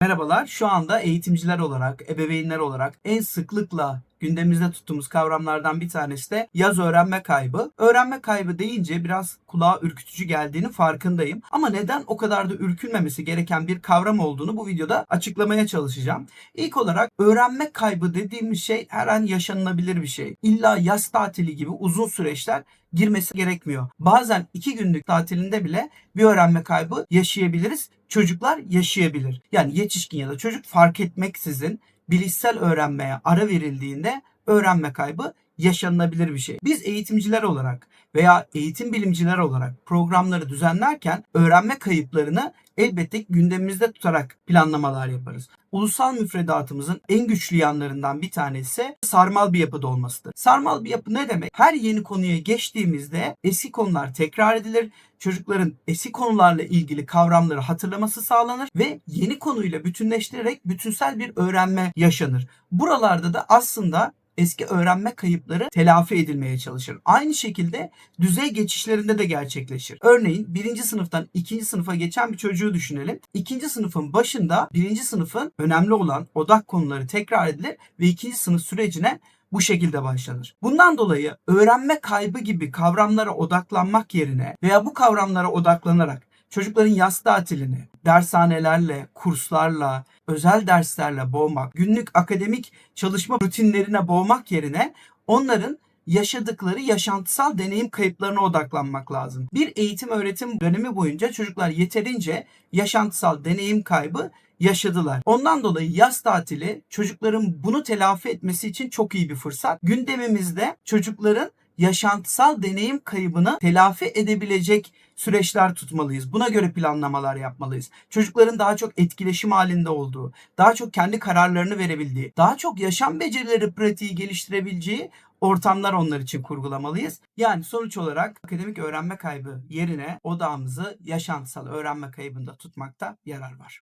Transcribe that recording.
Merhabalar. Şu anda eğitimciler olarak, ebeveynler olarak en sıklıkla gündemimizde tuttuğumuz kavramlardan bir tanesi de yaz öğrenme kaybı. Öğrenme kaybı deyince biraz kulağa ürkütücü geldiğini farkındayım. Ama neden o kadar da ürkülmemesi gereken bir kavram olduğunu bu videoda açıklamaya çalışacağım. İlk olarak öğrenme kaybı dediğimiz şey her an yaşanılabilir bir şey. İlla yaz tatili gibi uzun süreçler girmesi gerekmiyor. Bazen iki günlük tatilinde bile bir öğrenme kaybı yaşayabiliriz. Çocuklar yaşayabilir. Yani yetişkin ya da çocuk fark etmeksizin bilişsel öğrenmeye ara verildiğinde öğrenme kaybı yaşanılabilir bir şey. Biz eğitimciler olarak veya eğitim bilimciler olarak programları düzenlerken öğrenme kayıplarını elbette gündemimizde tutarak planlamalar yaparız. Ulusal müfredatımızın en güçlü yanlarından bir tanesi sarmal bir yapıda olmasıdır. Sarmal bir yapı ne demek? Her yeni konuya geçtiğimizde eski konular tekrar edilir. Çocukların eski konularla ilgili kavramları hatırlaması sağlanır ve yeni konuyla bütünleştirerek bütünsel bir öğrenme yaşanır. Buralarda da aslında eski öğrenme kayıpları telafi edilmeye çalışır. Aynı şekilde düzey geçişlerinde de gerçekleşir. Örneğin birinci sınıftan ikinci sınıfa geçen bir çocuğu düşünelim. İkinci sınıfın başında birinci sınıfın önemli olan odak konuları tekrar edilir ve ikinci sınıf sürecine bu şekilde başlanır. Bundan dolayı öğrenme kaybı gibi kavramlara odaklanmak yerine veya bu kavramlara odaklanarak çocukların yaz tatilini dershanelerle, kurslarla, özel derslerle boğmak, günlük akademik çalışma rutinlerine boğmak yerine onların yaşadıkları yaşantısal deneyim kayıplarına odaklanmak lazım. Bir eğitim öğretim dönemi boyunca çocuklar yeterince yaşantısal deneyim kaybı yaşadılar. Ondan dolayı yaz tatili çocukların bunu telafi etmesi için çok iyi bir fırsat. Gündemimizde çocukların yaşantısal deneyim kaybını telafi edebilecek süreçler tutmalıyız. Buna göre planlamalar yapmalıyız. Çocukların daha çok etkileşim halinde olduğu, daha çok kendi kararlarını verebildiği, daha çok yaşam becerileri pratiği geliştirebileceği ortamlar onlar için kurgulamalıyız. Yani sonuç olarak akademik öğrenme kaybı yerine odağımızı yaşantısal öğrenme kaybında tutmakta yarar var.